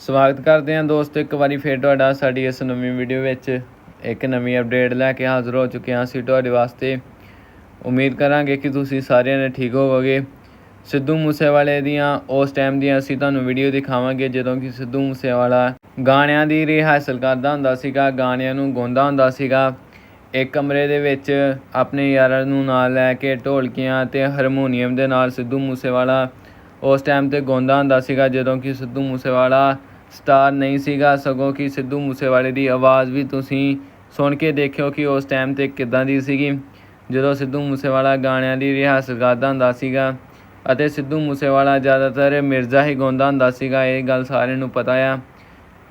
ਸਵਾਗਤ ਕਰਦੇ ਹਾਂ ਦੋਸਤੋ, ਇੱਕ ਵਾਰੀ ਫੇਰ ਤੁਹਾਡਾ ਸਾਡੀ ਇਸ ਨਵੀਂ ਵੀਡੀਓ ਵਿੱਚ। ਇੱਕ ਨਵੀਂ ਅਪਡੇਟ ਲੈ ਕੇ ਹਾਜ਼ਰ ਹੋ ਚੁੱਕੇ ਹਾਂ ਅਸੀਂ ਤੁਹਾਡੇ ਵਾਸਤੇ। ਉਮੀਦ ਕਰਾਂਗੇ ਕਿ ਤੁਸੀਂ ਸਾਰਿਆਂ ਨੇ ਠੀਕ ਹੋਵੋਗੇ। ਸਿੱਧੂ ਮੂਸੇਵਾਲੇ ਦੀਆਂ, ਉਸ ਟਾਈਮ ਦੀਆਂ ਅਸੀਂ ਤੁਹਾਨੂੰ ਵੀਡੀਓ ਦਿਖਾਵਾਂਗੇ, ਜਦੋਂ ਕਿ ਸਿੱਧੂ ਮੂਸੇਵਾਲਾ ਗਾਣਿਆਂ ਦੀ ਰਿਹਾਸਲ ਕਰਦਾ ਹੁੰਦਾ ਸੀਗਾ, ਗਾਣਿਆਂ ਨੂੰ ਗਾਉਂਦਾ ਹੁੰਦਾ ਸੀਗਾ। ਇੱਕ ਕਮਰੇ ਦੇ ਵਿੱਚ ਆਪਣੇ ਯਾਰਾਂ ਨੂੰ ਨਾਲ ਲੈ ਕੇ ਢੋਲਕੀਆਂ ਤੇ ਹਾਰਮੋਨੀਅਮ ਦੇ ਨਾਲ ਸਿੱਧੂ ਮੂਸੇਵਾਲਾ ਉਸ ਟਾਈਮ ਤੇ ਗਾਉਂਦਾ ਹੁੰਦਾ ਸੀਗਾ, ਜਦੋਂ ਕਿ ਸਿੱਧੂ ਮੂਸੇਵਾਲਾ ਸਟਾਰ ਨਹੀਂ ਸੀਗਾ, ਸਗੋਂ ਕਿ ਸਿੱਧੂ ਮੂਸੇਵਾਲੇ ਦੀ ਆਵਾਜ਼ ਵੀ ਤੁਸੀਂ ਸੁਣ ਕੇ ਦੇਖਿਓ ਕਿ ਉਸ ਟਾਈਮ ਤੇ ਕਿੱਦਾਂ ਦੀ ਸੀਗੀ। ਜਦੋਂ ਸਿੱਧੂ ਮੂਸੇਵਾਲਾ ਗਾਣਿਆਂ ਦੀ ਰਿਹਾਸ ਗਾਦਾ ਹੁੰਦਾ ਸੀਗਾ ਅਤੇ ਸਿੱਧੂ ਮੂਸੇਵਾਲਾ ਜ਼ਿਆਦਾਤਰ ਮਿਰਜ਼ਾ ਹੀ ਗਾਉਂਦਾ ਹੁੰਦਾ ਸੀਗਾ, ਇਹ ਗੱਲ ਸਾਰਿਆਂ ਨੂੰ ਪਤਾ ਆ।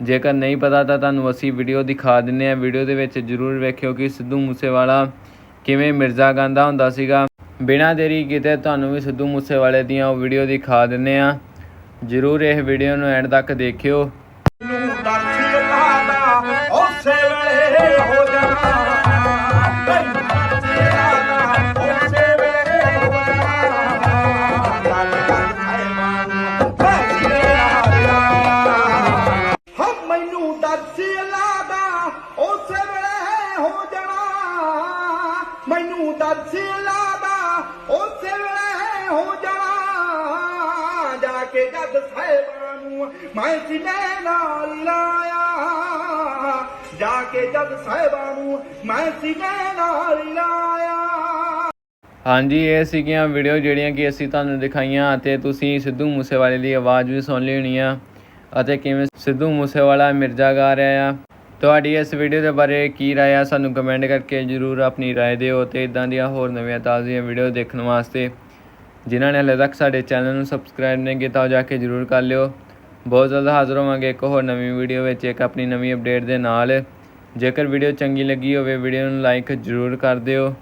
ਜੇਕਰ ਨਹੀਂ ਪਤਾ ਤਾਂ ਤੁਹਾਨੂੰ ਅਸੀਂ ਵੀਡੀਓ ਦਿਖਾ ਦਿੰਨੇ ਆ ਵੀਡੀਓ ਦੇ ਵਿੱਚ ਜਰੂਰ ਵੇਖਿਓ ਕਿ ਸਿੱਧੂ ਮੂਸੇਵਾਲਾ ਕਿਵੇਂ ਮਿਰਜ਼ਾ ਗਾਉਂਦਾ ਹੁੰਦਾ ਸੀਗਾ। ਬਿਨਾਂ ਦੇਰੀ ਕਿਤੇ ਤੁਹਾਨੂੰ ਵੀ ਸਿੱਧੂ ਮੂਸੇਵਾਲੇ ਦੀਆਂ ਉਹ ਵੀਡੀਓ ਦਿਖਾ ਦਿੰਨੇ ਆ ਜਰੂਰ ਇਹ ਵੀਡੀਓ ਨੂੰ ਐਂਡ ਤੱਕ ਦੇਖਿਓ। ਨੂੰ ਦਰਸ਼ੀ ਲਾਦਾ, ਉਸੇ ਵੇਲੇ ਹੋ ਜਾਣਾ। ਤੈਨੂੰ ਜਦ ਸਾਹਿਬਾਂ ਨੂੰ ਮੈਂ ਸੀਨੇ ਨਾਲ ਲਾਇਆ। ਜਾ ਕੇ ਜਦ ਸਾਹਿਬਾਂ ਨੂੰ ਮੈਂ ਸੀਨੇ ਨਾਲ ਲਾਇਆ। ਹਾਂਜੀ, ਇਹ ਸੀਗੀਆਂ ਵੀਡੀਓ ਜਿਹੜੀਆਂ ਕਿ ਅਸੀਂ ਤੁਹਾਨੂੰ ਦਿਖਾਈਆਂ ਅਤੇ ਤੁਸੀਂ ਸਿੱਧੂ ਮੂਸੇਵਾਲੇ ਦੀ ਆਵਾਜ਼ ਵੀ ਸੁਣ ਲਈ ਹੋਣੀ ਆ ਅਤੇ ਕਿਵੇਂ ਸਿੱਧੂ ਮੂਸੇਵਾਲਾ ਮਿਰਜ਼ਾ ਗਾ ਰਿਹਾ ਆ। ਤੁਹਾਡੀ ਇਸ ਵੀਡੀਓ ਦੇ ਬਾਰੇ ਕੀ ਰਾਏ ਆ ਸਾਨੂੰ ਕਮੈਂਟ ਕਰਕੇ ਜਰੂਰ ਆਪਣੀ ਰਾਏ ਦਿਓ ਤੇ ਇਦਾਂ ਦੀਆਂ ਹੋਰ ਨਵੀਆਂ ਤਾਜ਼ੀਆਂ ਵੀਡੀਓ ਦੇਖਣ ਵਾਸਤੇ ਜਿਨ੍ਹਾਂ ਨੇ ਹਲੇ ਤੱਕ ਸਾਡੇ ਚੈਨਲ ਨੂੰ ਸਬਸਕ੍ਰਾਈਬ ਨਹੀਂ ਕੀਤਾ, ਉਹ ਜਾ ਕੇ ਜਰੂਰ ਕਰ ਲਿਓ। ਬਹੁਤ ਜ਼ਿਆਦਾ ਹਾਜ਼ਰ ਹੋਵਾਂਗੇ ਇੱਕ ਹੋਰ ਨਵੀਂ ਵੀਡੀਓ ਵਿੱਚ, ਇੱਕ ਆਪਣੀ ਨਵੀਂ ਅਪਡੇਟ ਦੇ ਨਾਲ। ਜੇਕਰ ਵੀਡੀਓ ਚੰਗੀ ਲੱਗੀ ਹੋਵੇ, ਵੀਡੀਓ ਨੂੰ ਲਾਈਕ ਜਰੂਰ ਕਰ ਦਿਓ।